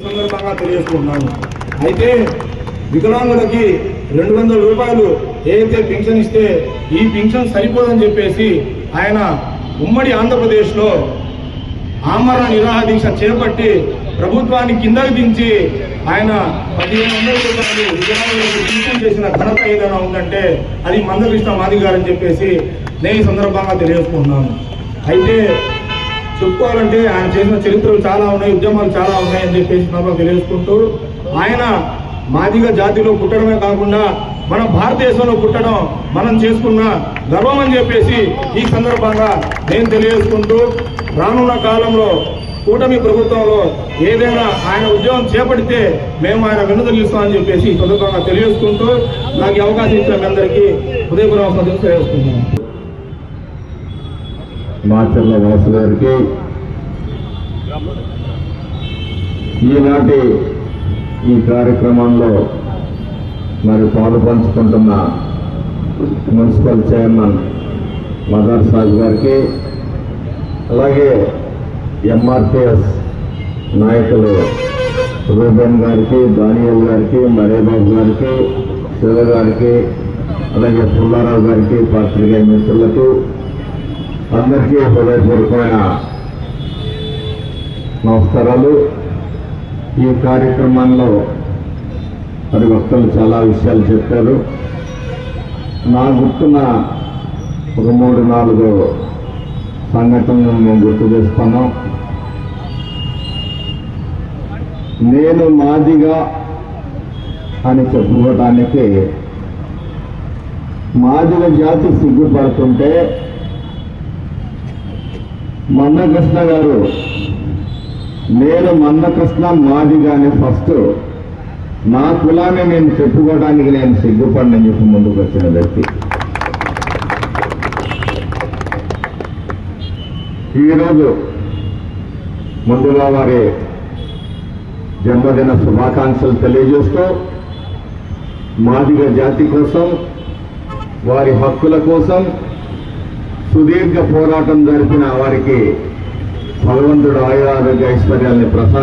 సందర్భంగా తెలియజేసుకుంటున్నాను అయితే వికలాంగులకి రెండు వందల రూపాయలు ఏదైతే పింఛన్ ఇస్తే ఈ పింఛన్ సరిపోదని చెప్పేసి ఆయన ఉమ్మడి ఆంధ్రప్రదేశ్లో ఆమరణ నిరాహ దీక్ష చేపట్టి ప్రభుత్వాన్ని కిందకు దించి ఆయన పదిహేను వందల రూపాయలు వికలాంగులకు పింఛన్ చేసిన ఘనత ఏదైనా ఉందంటే అది మందకృష్ణ మాది గారని చెప్పేసి నేను ఈ సందర్భంగా తెలియజేసుకుంటున్నాను అయితే చెప్పుకోవాలంటే ఆయన చేసిన చరిత్రలు చాలా ఉన్నాయి ఉద్యమాలు చాలా ఉన్నాయి అని చెప్పేసి మనం తెలియజేసుకుంటూ ఆయన మాదిగ జాతిలో పుట్టడమే కాకుండా మన భారతదేశంలో పుట్టడం మనం చేసుకున్న గర్వం అని చెప్పేసి ఈ సందర్భంగా నేను తెలియజేసుకుంటూ రానున్న కాలంలో కూటమి ప్రభుత్వంలో ఏదైనా ఆయన ఉద్యోగం చేపడితే మేము ఆయన వెనుదలిస్తామని చెప్పేసి ఈ సందర్భంగా తెలియజేసుకుంటూ నాకు అవకాశం ఇచ్చిన మీ అందరికీ హృదయపూర్వక తెలియజేసుకుంటున్నాను. మాచర్ల వాసు గారికి. ఈనాటి ఈ కార్యక్రమంలో మరి పాలు పంచుకుంటున్న మున్సిపల్ చైర్మన్ మదర్ సాజ్ గారికి అలాగే ఎంఆర్పిఎస్ నాయకులు రూబెన్ గారికి దానియల్ గారికి మరేబాబు గారికి శివ గారికి అలాగే పుల్లారావు గారికి పాత్రికేయ మిత్రులకు అందరికీ హృదయపూర్వకమైన నమస్కారాలు. ఈ కార్యక్రమంలో మరి వక్తలు చాలా విషయాలు చెప్పారు. నా గుర్తున్న ఒక మూడు నాలుగు సంఘటనలను మేము గుర్తు చేస్తున్నాం. నేను మాదిగా అని చెప్పుకోవటానికి మాదిగ జాతి సిగ్గుపడుతుంటే మన్నకృష్ణ గారు నేను మన్నకృష్ణ మాదిగాని ఫస్ట్ నా కులాన్ని నేను చెప్పుకోవడానికి నేను సిగ్గుపడినని చెప్పి ముందుకు వచ్చిన వ్యక్తి. ఈరోజు ముందుగా వారి జన్మదిన శుభాకాంక్షలు తెలియజేస్తూ మాదిగ జాతి కోసం వారి హక్కుల కోసం సుదీర్ఘ పోరాటం జరిపిన వారికి భగవంతుడు ఆయురారోగ్య ఐశ్వర్యాల్ని ప్రసాద